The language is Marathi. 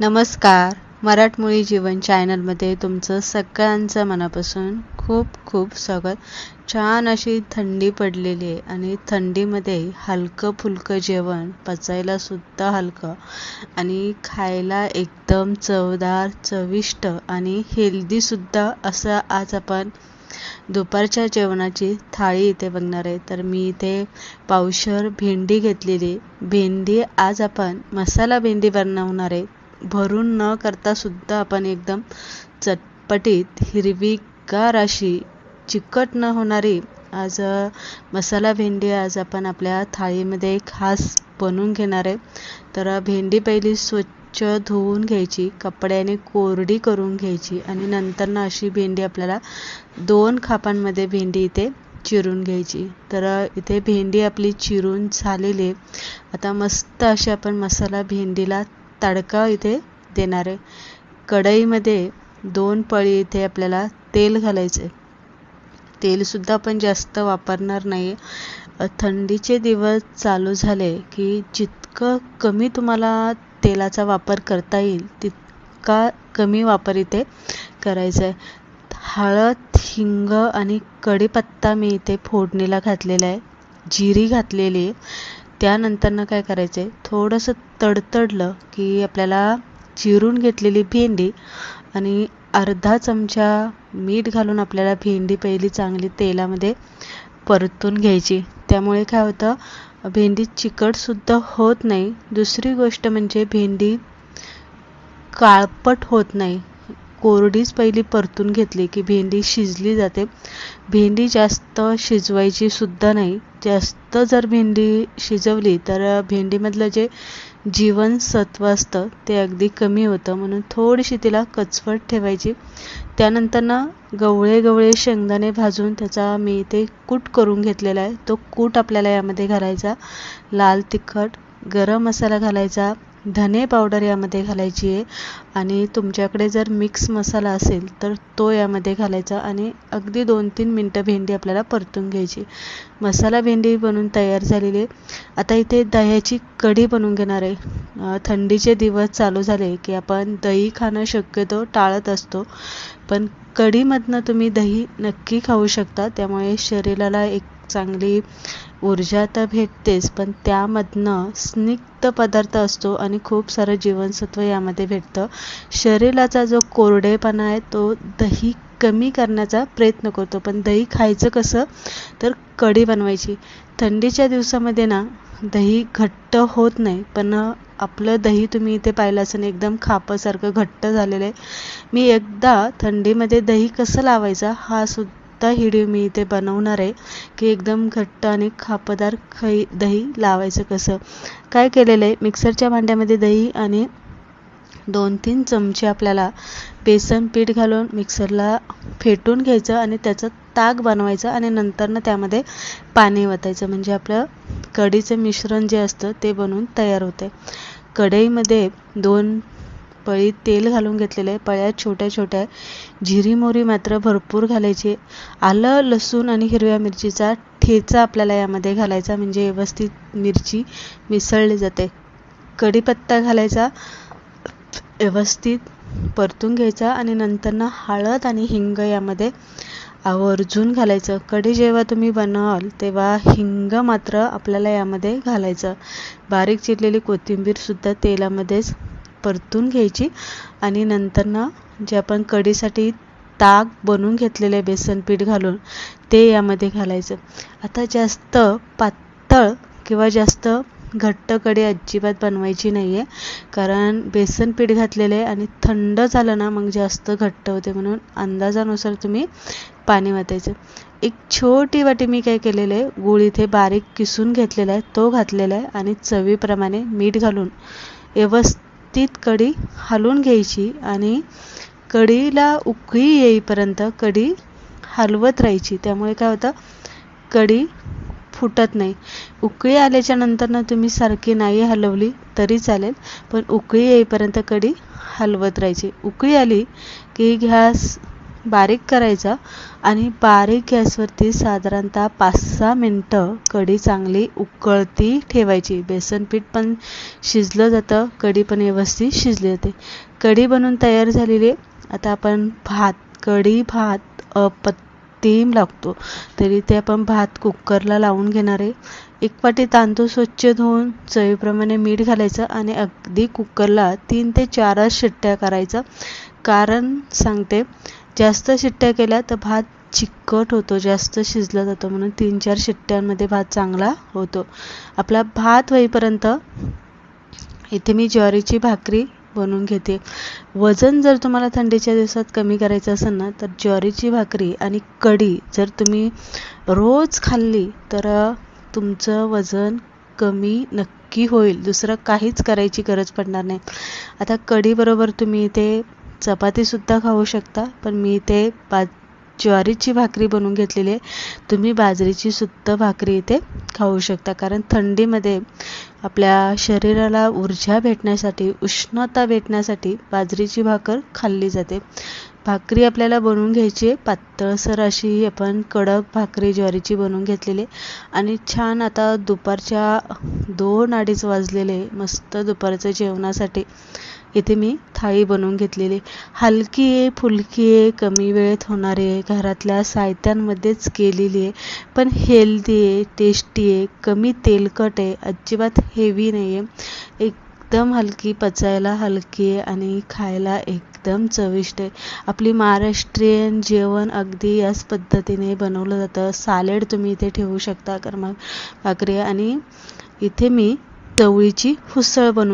नमस्कार. मराठमोळी जीवन चॅनलमध्ये तुमचं सगळ्यांचं मनापासून खूप खूप स्वागत. छान अशी थंडी पडलेली आहे आणि थंडीमध्ये हलकं फुलकं जेवण पचायलासुद्धा हलकं आणि खायला एकदम चवदार चविष्ट आणि हेल्दीसुद्धा असं आज आपण दुपारच्या जेवणाची थाळी इथे बघणार आहे. तर मी इथे पावशर भेंडी घेतलेली भेंडी आज आपण मसाला भेंडी बनवणार आहे. भरून न करता सुद्धा आपण एकदम चटपटीत हिरवीगार अशी चिकट न होणारी आज मसाला भेंडी आज आपण आपल्या थाळीमध्ये खास बनवून घेणार आहे. तर भेंडी पहिली स्वच्छ धुवून घ्यायची कपड्याने कोरडी करून घ्यायची आणि नंतर ना अशी भेंडी आपल्याला दोन खापांमध्ये भेंडी इथे चिरून घ्यायची. तर इथे भेंडी आपली चिरून झालेली आहे. आता मस्त अशी आपण मसाला भेंडीला तडका इथे देणार आहे. कढईमध्ये दोन पळी इथे आपल्याला तेल घालायचं आहे तेलसुद्धा आपण जास्त वापरणार नाही थंडीचे दिवस चालू झाले की जितकं कमी तुम्हाला तेलाचा वापर करता येईल तितका कमी वापर इथे करायचा आहे हळद हिंग आणि कढीपत्ता मी इथे फोडणीला घातलेला आहे. जिरी घातलेली आहे. त्यानंतरनं काय करायचं आहे थोडंसं तडतडलं की आपल्याला चिरून घेतलेली भेंडी आणि अर्धा चमचा मीठ घालून आपल्याला भेंडी पहिली चांगली तेलामध्ये परतून घ्यायची. त्यामुळे काय होतं? भेंडी चिकटसुद्धा होत नाही. दुसरी गोष्ट म्हणजे भेंडी काळपट होत नाही. कोरडीच पहिली परतून घेतली की भेंडी शिजली जाते. भेंडी जास्त शिजवायची सुद्धा नाही. जास्त जर भेंडी शिजवली तर भेंडीमधलं जे जीवनसत्व असतं ते अगदी कमी होतं. म्हणून थोडीशी तिला कचवट ठेवायची. त्यानंतर ना गवळे गवळे शेंगदाणे भाजून त्याचा मी इथे कूट करून घेतलेला आहे. तो कूट आपल्याला यामध्ये घालायचा. लाल तिखट गरम मसाला घालायचा. धने पावडर यामध्ये घालायची आहे. आणि तुमच्याकडे जर मिक्स मसाला असेल तर तो यामध्ये घालायचा आणि अगदी दोन तीन मिनटं भेंडी आपल्याला परतून घ्यायची. मसाला भेंडी बनून तयार झालेली आहे. आता इथे दह्याची कढी बनवून घेणार आहे. थंडीचे दिवस चालू झाले की आपण दही खाणं शक्यतो टाळत असतो. पण कढीमधनं तुम्ही दही नक्की खाऊ शकता. त्यामुळे शरीराला एक चांगली ऊर्जा तर भेटतेच पण त्यामधनं स्निग्ध पदार्थ असतो आणि खूप सारं जीवनसत्व यामध्ये भेटतं. शरीराचा जो कोरडेपणा आहे तो दही कमी करण्याचा प्रयत्न करतो. पण दही खायचं कसं? तर कढी बनवायची. थंडीच्या दिवसामध्ये ना दही घट्ट होत नाही पण आपलं दही तुम्ही इथे पाहिलं असं एकदम खापासारखं घट्ट झालेलं आहे. मी एकदा थंडीमध्ये दही कसं लावायचं हा सुद्धा आत्ता हिडी मी इथे बनवणार आहे की एकदम घट्ट आणि खापदार खई दही लावायचं कसं. काय केलेलं आहे? मिक्सरच्या भांड्यामध्ये दही आणि दोन तीन चमचे आपल्याला बेसन पीठ घालून मिक्सरला फेटून घ्यायचं आणि त्याचं ताक बनवायचं आणि नंतरनं त्यामध्ये पाणी वतायचं. म्हणजे आपलं कढीचं मिश्रण जे असतं ते बनवून तयार होते कढईमध्ये दोन पळीत तेल घालून घेतलेलं आहे पळ्या छोट्या छोट्या जिरी मोरी मात्र भरपूर घालायची. आलं लसूण आणि हिरव्या मिरचीचा ठेचा आपल्याला यामध्ये घालायचा म्हणजे व्यवस्थित मिरची मिसळली जाते. कढीपत्ता घालायचा व्यवस्थित परतून घ्यायचा आणि नंतरनं हळद आणि हिंग यामध्ये आवर्जून घालायचं. कढी जेव्हा तुम्ही बनवाल तेव्हा हिंग मात्र आपल्याला यामध्ये घालायचं. बारीक चिरलेली कोथिंबीरसुद्धा तेलामध्येच परतून घ्यायची आणि नंतर ना जे आपण कढीसाठी ताक बनवून घेतलेले बेसन पीठ घालून ते यामध्ये घालायचं. आता जास्त पातळ किंवा जास्त घट्ट कढी अजिबात बनवायची नाही आहे कारण बेसन पीठ घातलेलं आहे आणि थंड झालं ना मग जास्त घट्ट होते म्हणून अंदाजानुसार तुम्ही पाणी वाटायचं एक छोटी वाटी मी काय केलेलं आहे गुळ इथे बारीक किसून घेतलेला आहे तो घातलेला आहे आणि चवीप्रमाणे मीठ घालून व्यवस्थित व्यवस्थित कढी हलवून घ्यायची आणि कढीला उकळी येईपर्यंत कढी हलवत राहायची. त्यामुळे काय होतं? कढी फुटत नाही. उकळी आल्याच्या नंतरनं तुम्ही सारखी नाही हलवली तरी चालेल पण उकळी येईपर्यंत कढी हलवत राहायची. उकळी आली की गॅस बारीक करायचा आणि बारीक गॅसवरती साधारणतः पाच सहा मिनटं कढी चांगली उकळती ठेवायची. बेसन पीठ पण शिजलं जातं कढी पण व्यवस्थित शिजली जाते. कढी बनवून तयार झालेली आहे. आता आपण भात कढी भात अप्रतिम लागतो. तरी ते आपण भात कुकरला लावून घेणार आहे. एक पाटी तांदूळ स्वच्छ धुवून चवीप्रमाणे मीठ घालायचं आणि अगदी कुकरला तीन ते चारच शिट्ट्या करायचं. कारण सांगते जास्त शिट्ट्या केल्या तर भात चिकट होतो जास्त शिजला जातो. म्हणून तीन चार शिट्ट्यांमध्ये भात चांगला होतो. आपला भात होईपर्यंत इथे मी ज्वारीची भाकरी बनवून घेते. वजन जर तुम्हाला थंडीच्या दिवसात कमी करायचं असेल ना तर ज्वारीची भाकरी आणि कढी जर तुम्ही रोज खाल्ली तर तुमचं वजन कमी नक्की होईल. दुसरं काहीच करायची गरज पडणार नाही. आता कढीबरोबर तुम्ही ते चपातीसुद्धा खाऊ शकता पण मी इथे बा ज्वारीची भाकरी बनवून घेतलेली आहे. तुम्ही बाजरीची सुद्धा भाकरी इथे खाऊ शकता कारण थंडीमध्ये आपल्या शरीराला ऊर्जा भेटण्यासाठी उष्णता भेटण्यासाठी बाजरीची भाकर खाल्ली जाते. भाकरी आपल्याला बनवून घ्यायची आहे. पातळसर अशी आपण कडक भाकरी ज्वारीची बनवून घेतलेली आणि छान आता दुपारच्या दोन अडीच वाजलेले मस्त दुपारचं जेवणासाठी इथे मी थाळी बनवून घेतलेली हलकी आहे फुलकी आहे कमी वेळेत होणारी आहे. घरातल्या साहित्यांमध्येच केलेली आहे. पण हेल्दी आहे टेस्टी आहे कमी तेलकट आहे. अजिबात हेवी नाही आहे एकदम हलकी पचायला हलकी आहे आणि खायला एकदम चविष्ट आहे. आपली महाराष्ट्रीयन जेवण अगदी याच पद्धतीने बनवलं जातं. सालेड तुम्ही इथे ठेवू शकता कर्मा भाकरी आणि इथे मी चवळीची हुसळ बनवून